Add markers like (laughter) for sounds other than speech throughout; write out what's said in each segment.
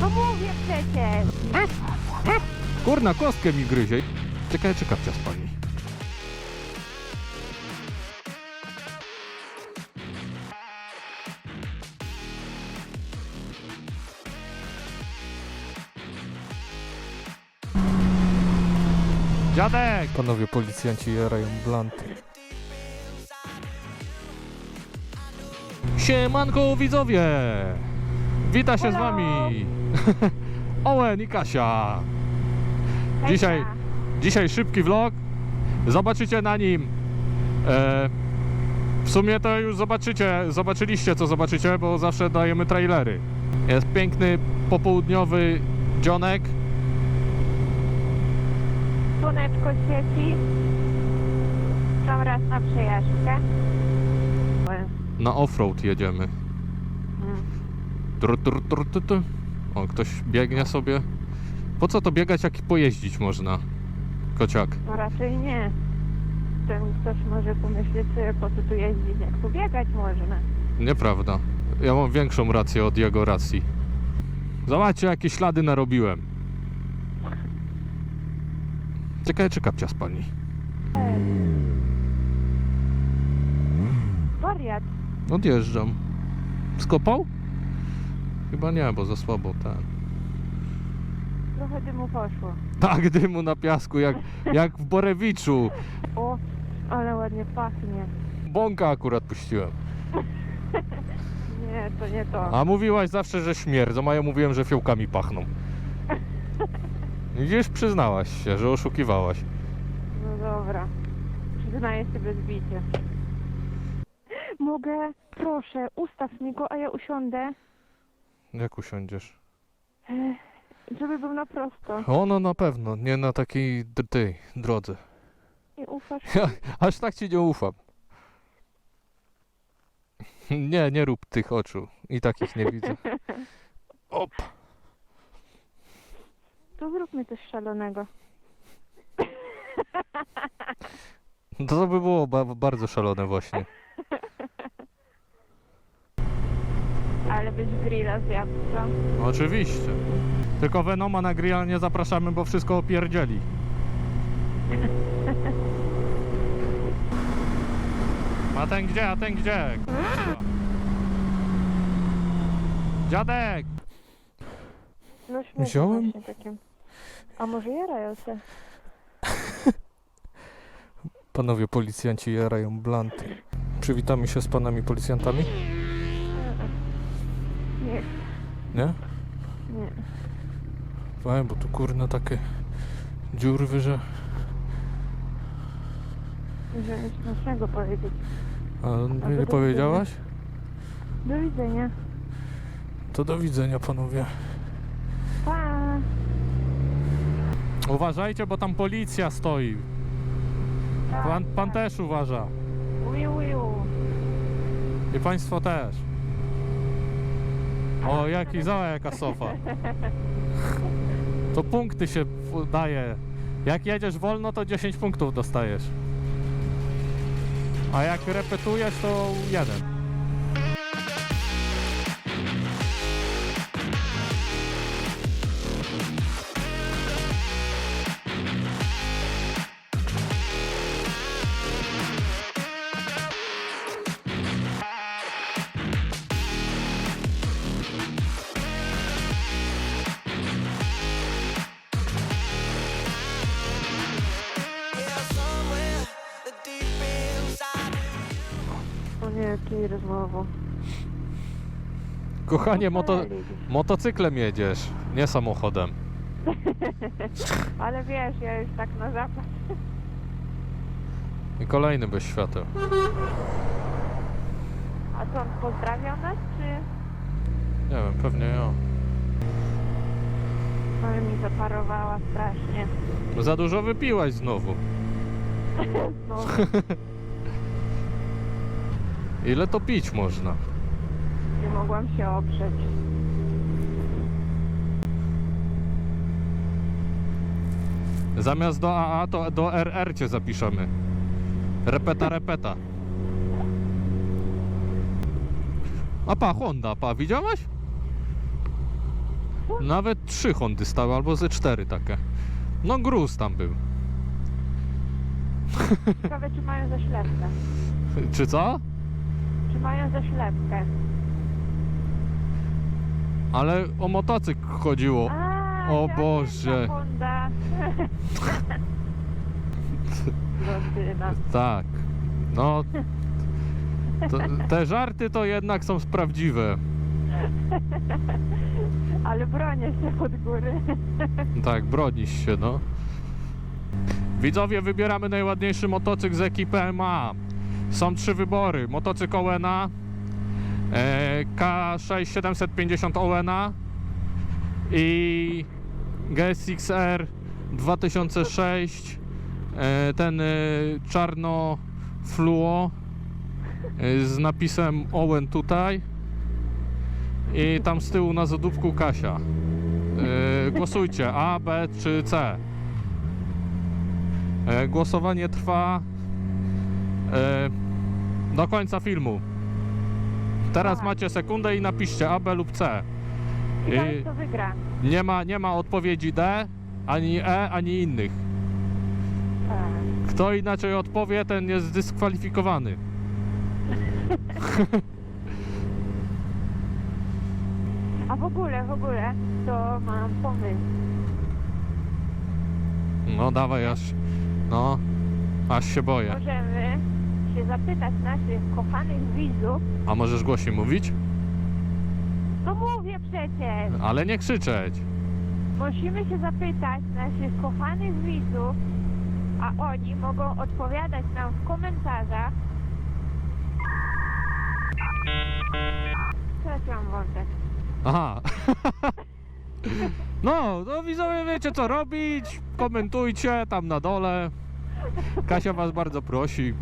No mówię przecież. Kurna, kostkę mi gryzie. Czekaj, czy kapcia spali. Dziadek! Panowie policjanci jarają blanty. Siemanko widzowie! Wita się z wami! (laughs) Owen i Kasia! Dzisiaj, dzisiaj szybki vlog. Zobaczycie na nim. E, w sumie to już zobaczycie, zobaczyliście co zobaczycie, bo zawsze dajemy trailery. Jest piękny popołudniowy dzionek. Słoneczko świeci. Sam raz na przejażdżkę. Na offroad jedziemy. Mm. Tr, tr, tr, tr, tr. O, ktoś biegnie sobie. Po co to biegać, jak pojeździć można? Kociak. No raczej nie. Ten ktoś może pomyśleć sobie, po co tu jeździć, jak tu biegać można. Nieprawda. Ja mam większą rację od jego racji. Zobaczcie, jakie ślady narobiłem. Ciekawe, czy kapcia spali. Wariat. Odjeżdżam. Skopał? Chyba nie, bo za słabo ten. Trochę dymu poszło. Tak, dymu na piasku, jak, jak w Borewiczu. O, ale ładnie pachnie. Bąka akurat puściłem. (laughs) Nie, to nie to. A mówiłaś zawsze, że śmierdzą, a ja mówiłem, że fiołkami pachną. Widzisz, przyznałaś się, że oszukiwałaś. No dobra. Przyznaję sobie zbicie. Mogę? Proszę, ustaw mi go, a ja usiądę. Jak usiądziesz? Ech, Żeby był na prosto. O, no na pewno, nie na takiej d- tej drodze. Nie ufasz? Ja, aż tak ci nie ufam. Nie, nie rób tych oczu. I takich nie widzę. (laughs) Op. To zróbmy coś szalonego. To by było ba bardzo szalone właśnie. (laughs) Ale byś grilla zjadł, co? Oczywiście. Tylko Venoma na grilla nie zapraszamy, bo wszystko opierdzieli. A ten gdzie, a ten gdzie? Dziadek! No śmieszne Wziąłem? właśnie takim. A może jarają się? Panowie policjanci jarają blanty. Przywitamy się z panami policjantami? Nie, Nie? nie. Fajnie, bo tu kurna takie dziurwy, że... Że nic naszego powiedzieć. A do nie, widzenia. powiedziałaś? Do widzenia. To do widzenia panowie. Pa! Uważajcie, bo tam policja stoi. Pan, pan też uważa. Uju, uju. I państwo też. O, jaki zała jaka sofa. To punkty się daje. Jak jedziesz wolno, to 10 punktów dostajesz. A jak repetujesz, to jeden. Nie, jaki rozmowa. Kochanie, moto, motocyklem jedziesz, nie samochodem. (laughs) Ale wiesz, ja już tak na zapas. I kolejny bez świateł. A co, on pozdrawiał nas, czy... Nie wiem, pewnie ja. Ale mi zaparowała strasznie. Za dużo wypiłaś znowu. (laughs) No, (laughs) Ile to pić można? nie mogłam się oprzeć. Zamiast do AA to do RR cię zapiszemy. Repeta, repeta. A pa, Honda, pa, widziałaś? Nawet trzy Hondy stały, albo ze cztery takie. No gruz tam był. Ciekawe, czy mają zaślepkę. Czy co? Czy mają zaślepkę? Ale o motocykl chodziło. A, O ja Boże. wiem, ta Honda. Blondyna. (laughs) Tak. No. To, te żarty to jednak są prawdziwe. (laughs) Ale bronię się od góry. (laughs) Tak, bronisz się, no. Widzowie, wybieramy najładniejszy motocykl z ekipy MA. Są trzy wybory. Motocykl Owena, e, K6 750 Owena i GSX-R 2006, e, ten e, czarno fluo z napisem Owen tutaj i tam z tyłu na zadupku Kasia. Głosujcie A, B czy C. Głosowanie trwa do końca filmu. Teraz macie sekundę i napiszcie A, B lub C. I to wygra. nie ma, nie ma odpowiedzi D, ani E, ani innych. Tak. Kto inaczej odpowie, ten jest zdyskwalifikowany. (laughs) A w ogóle, w ogóle, to mam pomysł. No dawaj aż. No, aż się boję. Możemy się zapytać naszych kochanych widzów. A możesz głośniej mówić? No mówię przecież. Ale nie krzyczeć. Musimy się zapytać naszych kochanych widzów, a oni mogą odpowiadać nam w komentarzach. Straciłam wątek. Aha. (laughs) No, no widzowie wiecie co robić. Komentujcie tam na dole. Kasia was bardzo prosi.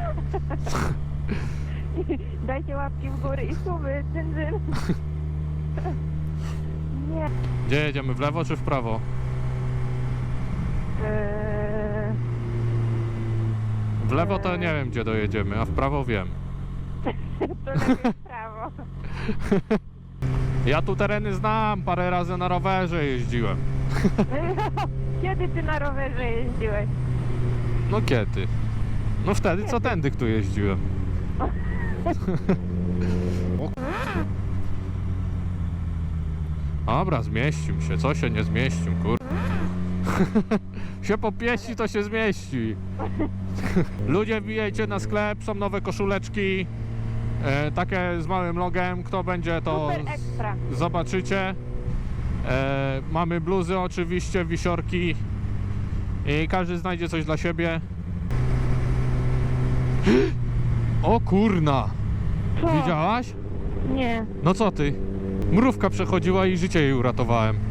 (laughs) Dajcie łapki w górę i suby, dyn, dyn. (laughs) Nie. Gdzie jedziemy? W lewo czy w prawo? Eee, W lewo to nie wiem gdzie dojedziemy, a w prawo wiem. (laughs) to lepiej w prawo. Ja tu tereny znam, parę razy na rowerze jeździłem. Kiedy ty na rowerze jeździłeś? No kiedy? No wtedy co tędy tu jeździłem. (laughs) O Dobra, zmieścił się. Co się nie zmieścił, kur... (laughs) się popieści, to się zmieści. (laughs) Ludzie wbijajcie na sklep, są nowe koszuleczki. E, takie z małym logiem. Kto będzie, to Super ekstra. z- zobaczycie. E, mamy bluzy oczywiście, wisiorki. I każdy znajdzie coś dla siebie. (gasps) O kurna! Co? Widziałaś? Nie. No co ty? Mrówka przechodziła i życie jej uratowałem. (laughs)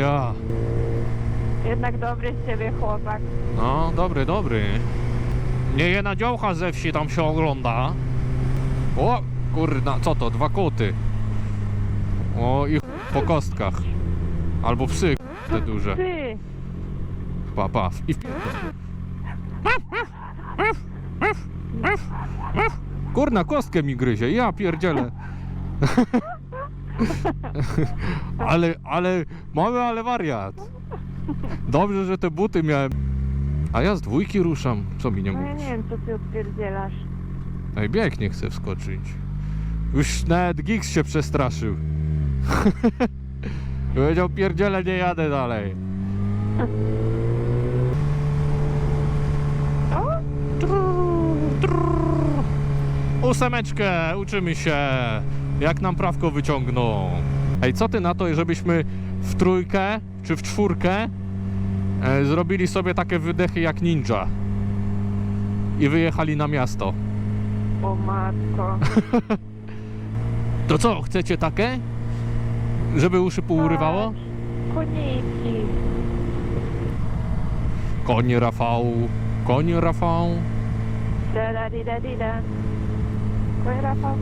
Ja. Jednak dobry z ciebie chłopak. No, dobry, dobry. Nie jedna działka ze wsi tam się ogląda. O, kurna, co to? Dwa koty. O, i po kostkach. Albo psy, te duże. Ty! Pa, pa. I w... (laughs) Kurna, kostkę mi gryzie, ja pierdzielę. ale, ale, mały, ale wariat. Dobrze, że te buty miałem. A ja z dwójki ruszam, co mi nie No ja mówisz? nie wiem, co ty odpierdzielasz. Ej, bieg nie chcę wskoczyć. Już nawet Gix się przestraszył. (laughs) Powiedział, pierdziele, nie jadę dalej. O! Ósemeczkę, uczymy się, jak nam prawko wyciągną. Ej, co ty na to, żebyśmy w trójkę czy w czwórkę e, zrobili sobie takie wydechy jak ninja i wyjechali na miasto? O matko. (laughs) To co, chcecie takie? Żeby uszy pourywało? Koniki. Konie Rafał, konie Rafał. Da da di da di da. Koń Rafał.